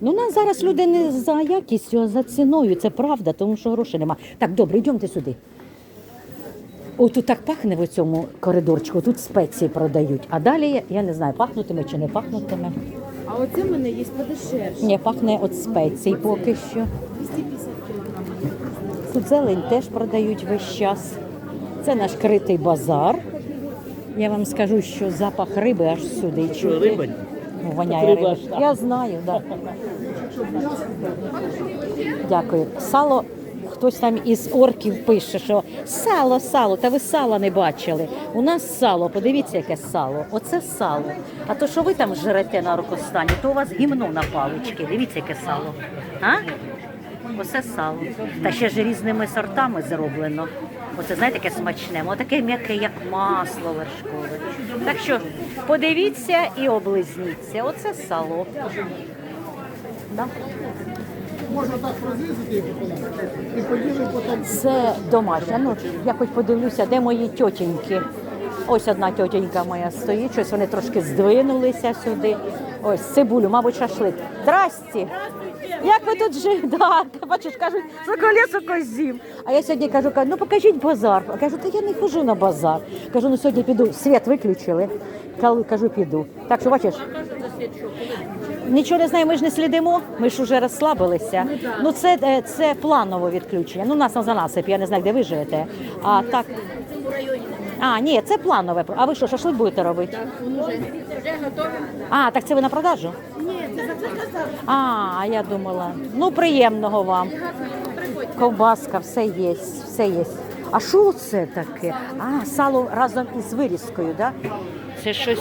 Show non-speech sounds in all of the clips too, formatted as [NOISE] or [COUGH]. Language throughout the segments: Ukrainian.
Ну, у нас зараз люди не за якістю, а за ціною. Це правда, тому що грошей нема. Так, добре, йдемте сюди. О, тут так пахне в цьому коридорчику, тут спеції продають. А далі, я не знаю, пахнутиме чи не пахнутиме. А оце в мене є подешевше. Ні, пахне от спецій поки що. 250 кг. Тут зелень теж продають весь час. Це наш критий базар. Я вам скажу, що запах риби аж сюди чути. риба? Воняє Риба. Я знаю, так. Да. Дякую. Сало. Хтось там із орків пише, що сало, сало, та ви сала не бачили. У нас сало, подивіться, яке сало. Оце сало. А то, що ви там жрете на рукостані, то у вас гімно на палички. Дивіться, яке сало. А? Оце сало. Та ще ж різними сортами зроблено. Оце знаєте, яке смачне, таке м'яке, як масло вершкове. Так що подивіться і облизніться. Оце сало. Да? Можна так розрізати і поїли потім. Це домашня. Ну, я хоч подивлюся, де мої тьотеньки. Ось одна тьотенька моя стоїть, щось вони трошки здвинулися сюди. Ось цибулю, мабуть, шашлик. Здрасті! Як ви тут? Да, [LAUGHS] бачиш, кажуть, за колесо козів. А я сьогодні кажу, кажу, ну покажіть базар. А кажу, та я не хожу на базар. Кажу, ну сьогодні піду, світ виключили. Кажу, піду. Так що бачиш, Нічого не знаю, ми ж не слідимо, ми ж уже розслабилися. Ну це, е, це планове відключення. Ну, у нас на занасип, я не знаю, де ви живете. А так. А, ні, це планове. А ви що, шашлик будете робити? А, так це ви на продажу? А, а я думала. Ну, приємного вам. Ковбаска, все є, все є. А що це таке? А, сало разом із вирізкою, так? Да? Це щось.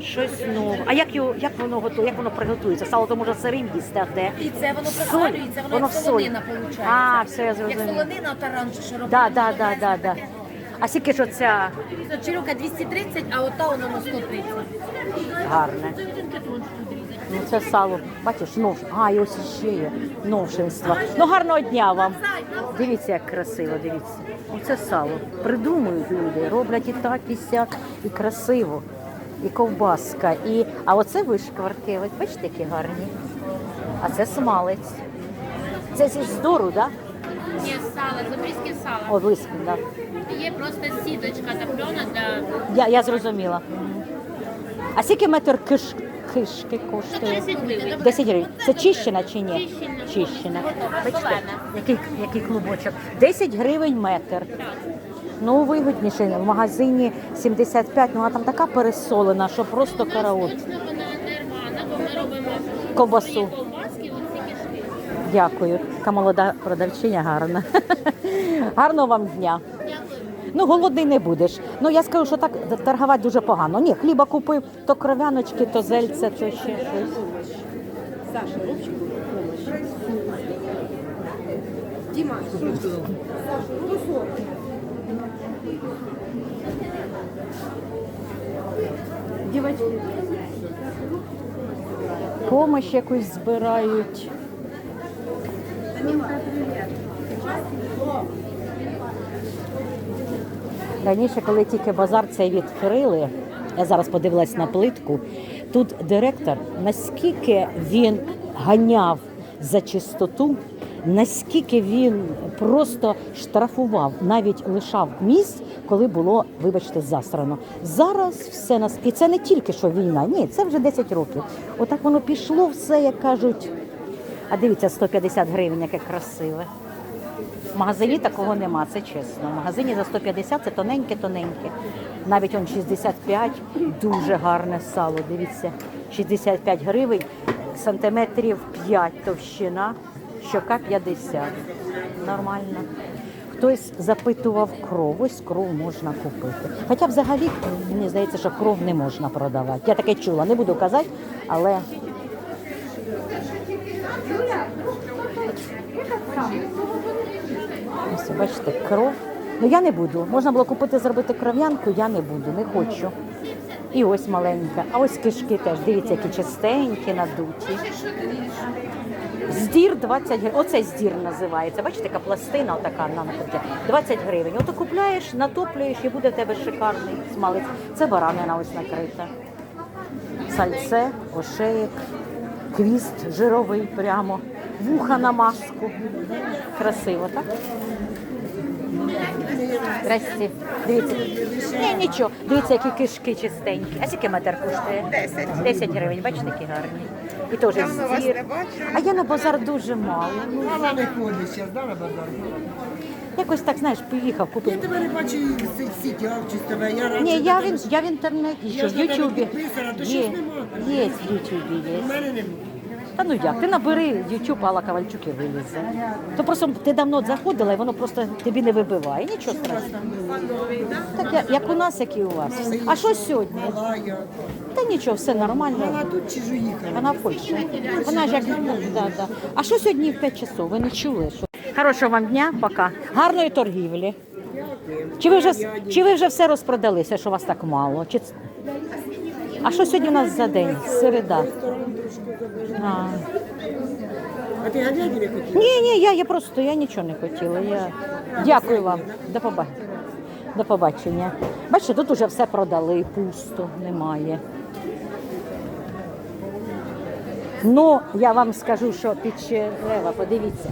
Щось нове. А як його, як воно готує, як воно приготується? Сало то може сирим їсти, а де? І це воно просолюється, воно, Воно як солонина виходить. А, все, я Як солонина, то раніше що робили. Да, да, да, да, да. А скільки ж оця Чирука 230, а ота воно на 130. гарне? Ну це сало, бачиш, нов. А, і ось ще є новшинства. Ну гарного дня вам. Дивіться, як красиво, дивіться. Оце сало. Придумують люди, роблять і так, і сяк, і красиво, і ковбаска. І... А оце вишкварки, ось бачите, які гарні. А це смалець. Це зі здору, так? Є сало, запорізьке сало. О, близько, так. Да. Є просто сіточка топлена для Я, я зрозуміла. А скільки метр киш, кишки коштує? 10 гривень. 10 гривень. Це чищена чи ні? Чищена. Бачите, який, який клубочок. 10 гривень метр. Ну, вигідніше. В магазині 75, ну а там така пересолена, що просто караул. Точно вона нервана, бо ми робимо Ковбасу. Дякую. Така молода продавчиня гарна. Гарного вам дня. Ну, голодний не будеш. Ну, я скажу, що так торгувати дуже погано. Ні, хліба купив, то кров'яночки, то зельце, то ще щось. Саша, помощь. Дима, Саша, 140. Помощь якусь збирають. Раніше, коли тільки базар цей відкрили, я зараз подивилась на плитку. Тут директор, наскільки він ганяв за чистоту, наскільки він просто штрафував, навіть лишав місць, коли було, вибачте, засрано. Зараз все нас і це не тільки що війна, ні, це вже 10 років. Отак воно пішло все, як кажуть. А дивіться, 150 гривень, яке красиве. В магазині такого нема, це чесно. В магазині за 150 це тоненьке-тоненьке. Навіть он 65, дуже гарне сало. Дивіться, 65 гривень, сантиметрів 5 товщина, щока 50. Нормально. Хтось запитував кров, ось кров можна купити. Хоча взагалі мені здається, що кров не можна продавати. Я таке чула, не буду казати, але Ось, бачите, кров. Ну я не буду. Можна було купити, зробити кров'янку, я не буду, не хочу. І ось маленька. А ось кишки теж. Дивіться, які чистенькі, надуті. Здір 20 гривень. Оце здір називається. Бачите, така пластина, отака на накриття. 20 гривень. Ото купляєш, натоплюєш і буде в тебе шикарний смалець. Це баранина ось накрита. Сальце, ошеєк. хвіст жировий прямо, вуха на маску. Красиво, так? Здрасте. Дивіться. Ні, нічого. Дивіться, які кишки чистенькі. А скільки метр коштує? 10. 10 гривень, бачите, які гарні. І теж зір. А я на базар дуже мало. Ну, Мама не ходить зараз, да, на базар? якось так, знаєш, поїхав, Я купив. тебе не бачу і в сітях чи з тебе. Я раніше Ні, я в, тебе- ін- я в інтернеті, що Я в ж на тебе Ютубі. підписана, то Є, щось нема. є в Ютубі, У є. мене немає. Та ну як, ти набери YouTube Алла Ковальчук і вилізе. То просто ти давно заходила, і воно просто тобі не вибиває. Нічого страшного. Так я- як у нас, як і у вас. А що сьогодні? Та нічого, все нормально. тут чи ж уїхала? Вона в Польщі. Вона ж як да, да. А що сьогодні в 5 часов? Ви не чули? Що? Хорошого вам дня, пока. Гарної торгівлі. Чи ви вже чи ви вже все розпродалися, що вас так мало? Чи... А що сьогодні у нас за день? Середа. А. А ти говядини хотіла? Ні, ні, я, я просто я нічого не хотіла. Я... Дякую вам. До побачення. До побачення. Бачите, тут уже все продали, пусто, немає. Ну, я вам скажу, що під черева, подивіться,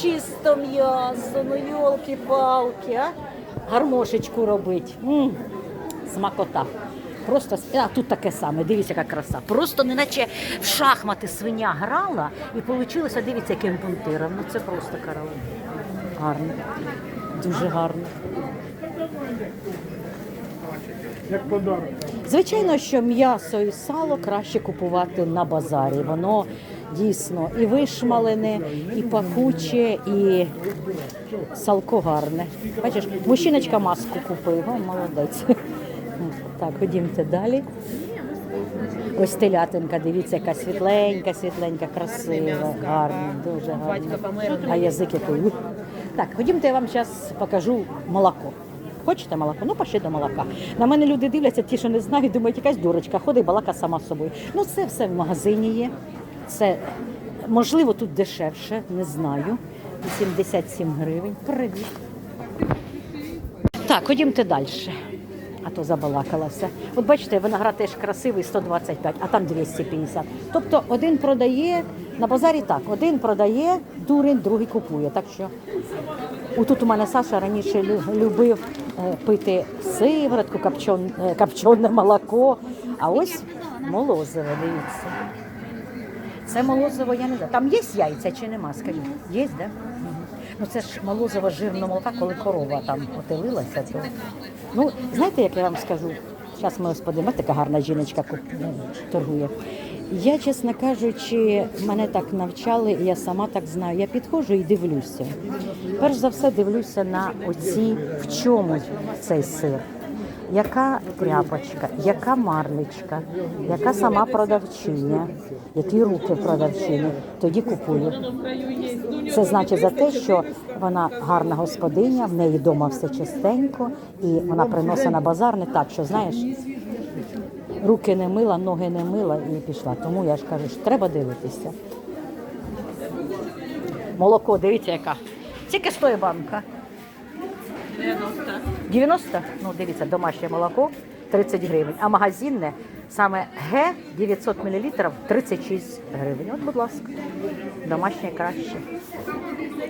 чисто м'ясо, ну йолки-палки, а? Гармошечку робить. м смакота. Просто а тут таке саме, дивіться, яка краса. Просто неначе в шахмати свиня грала і вийшло, дивіться, яким пунктиром. Ну це просто караул. Гарно. Дуже гарно. Як подарок. Звичайно, що м'ясо і сало краще купувати на базарі. Воно дійсно і вишмалене, і пахуче, і салко гарне. Бачиш, мужчиночка маску купив, молодець. Так, ходімте далі. Ось телятинка, дивіться, яка світленька, світленька, красива, гарна, дуже гарна. А язик який. Так, ходімте, я вам зараз покажу молоко. Хочете молоко? Ну, пішли до молока. На мене люди дивляться, ті, що не знають, думають, якась дурочка, ходить балака сама собою. Ну, це все в магазині є. Це можливо тут дешевше, не знаю. 87 гривень. Привіт. Так, ходімте далі. А то забалакалася. От бачите, виноград теж красивий 125, а там 250. Тобто один продає на базарі так, один продає, дурень, другий купує. Так що Отут у мене Саша раніше любив е, пити сиворотку, копчон, е, копчене молоко. А ось молозиво, дивіться. Це молозиво, я не знаю. Там є яйця чи нема, скажіть? Є, да? Ну це ж молозова жирного молока, коли корова там отелилася. То... Ну, знаєте, як я вам скажу? Зараз ми ось така гарна жіночка куп- ну, торгує. Я, чесно кажучи, мене так навчали, і я сама так знаю. Я підходжу і дивлюся. Перш за все дивлюся на оці, в чому цей сир. Яка тряпочка, яка марлечка, яка сама продавчиня, які руки продавчині, тоді купую. Це значить за те, що вона гарна господиня, в неї вдома все чистенько, і вона приносить на базар не так, що знаєш, руки не мила, ноги не мила і пішла. Тому я ж кажу, що треба дивитися. Молоко, дивіться, яка. Скільки стоїть банка? 90. 90? Ну, дивіться, домашнє молоко 30 гривень, а магазинне саме Г 900 мл 36 гривень. От, будь ласка, домашнє краще.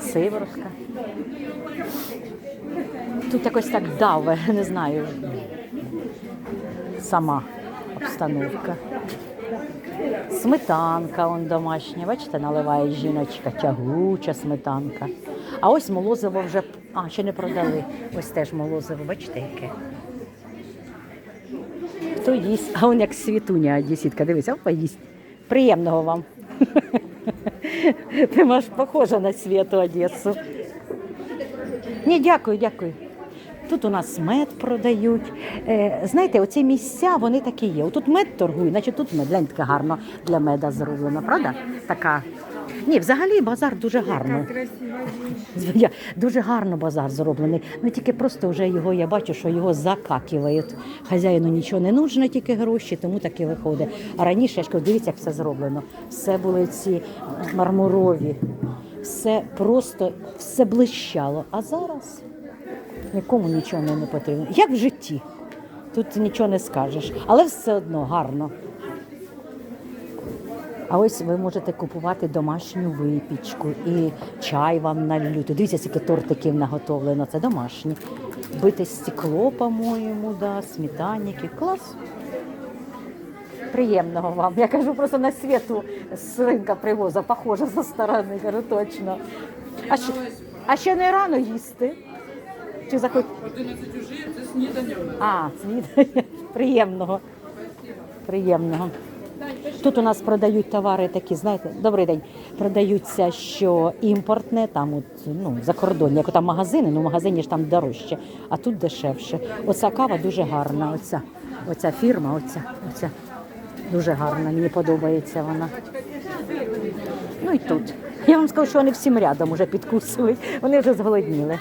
Сиворотка. Тут якось так даве, [LAUGHS] не знаю. Сама обстановка. Сметанка он домашня, бачите, наливає жіночка, тягуча сметанка. А ось молозиво вже, а, ще не продали. Ось теж молозиво, бачите, яке. Хто їсть? А он як світуня дісітка, дивися, опа, їсть. Приємного вам. Ти маш похожа на світу Одесу. Ні, дякую, дякую. Тут у нас мед продають. Е, знаєте, оці місця вони такі є. Тут мед торгує, значить тут мед. Глянь, така гарно для меда зроблено, правда? Така. Ні, взагалі базар дуже гарно. Я- Дуже гарно базар зроблений. Ну тільки просто вже його я бачу, що його закакивають. Хазяїну нічого не нужно, тільки гроші, тому таки виходить. А раніше я ж кажу, дивіться, як все зроблено. Все були ці мармурові, все просто все блищало. А зараз нікому нічого не потрібно. Як в житті. Тут нічого не скажеш, але все одно гарно. А ось ви можете купувати домашню випічку і чай вам нальють. Дивіться, скільки тортиків наготовлено. Це домашні. Бите стекло, по-моєму, да, сметанники. Клас. Приємного вам. Я кажу просто на світу з ринка привоза, похоже за сторони, кажу точно. А ще, а ще не рано їсти. Чи захоч... 11 уже, це снідання. А, снідання. Приємного. Приємного. Тут у нас продають товари такі, знаєте, добрий день. Продаються, що імпортне, там от, ну, закордонні, як там магазини, ну в магазині ж там дорожче, а тут дешевше. Оця кава дуже гарна. Оця, оця фірма, оця, оця дуже гарна. Мені подобається вона. Ну і тут. Я вам скажу, що вони всім рядом вже підкусують. Вони вже зголодніли.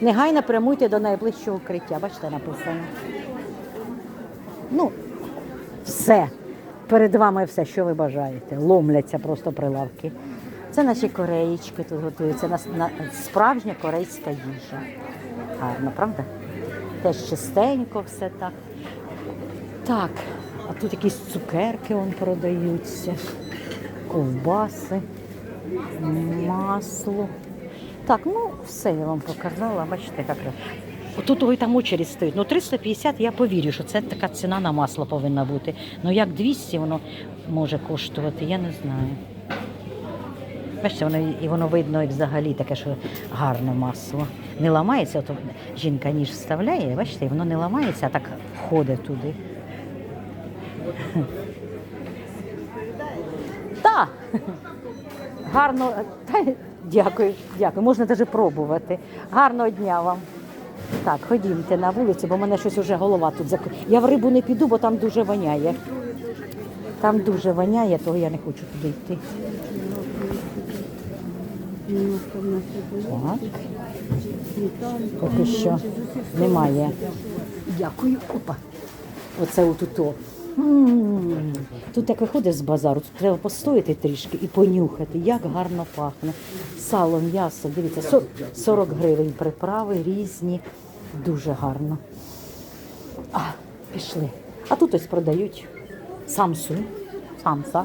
Негайно прямуйте до найближчого укриття. Бачите, написано. Ну, все. Перед вами все, що ви бажаєте. Ломляться просто прилавки. Це наші кореєчки тут готуються. На, на, справжня корейська їжа. Гарно, правда? Теж чистенько все так. Так, а тут якісь цукерки вон продаються, ковбаси, масло. Так, ну все я вам показала, бачите, як. Тут ой, там очередь стоїть. Ну 350 я повірю, що це така ціна на масло повинна бути. Ну як 200 воно може коштувати, я не знаю. Бачите, воно і воно видно і взагалі таке, що гарне масло. Не ламається, от жінка ніж вставляє, бачите, і воно не ламається, а так ходить туди. Так. Гарно. Дякую, дякую. Можна навіть пробувати. Гарного дня вам. Так, ходімте на вулицю, бо в мене щось уже голова тут зак... Я в рибу не піду, бо там дуже воняє. Там дуже воняє, того я не хочу туди йти. Так. Поки що немає. Дякую. Опа. Оце отуто. М, Тут як виходиш з базару, тут треба постояти трішки і понюхати, як гарно пахне. Сало, м'ясо, дивіться, со- 40 гривень приправи різні, дуже гарно. А, пішли. А тут ось продають самсу, самса.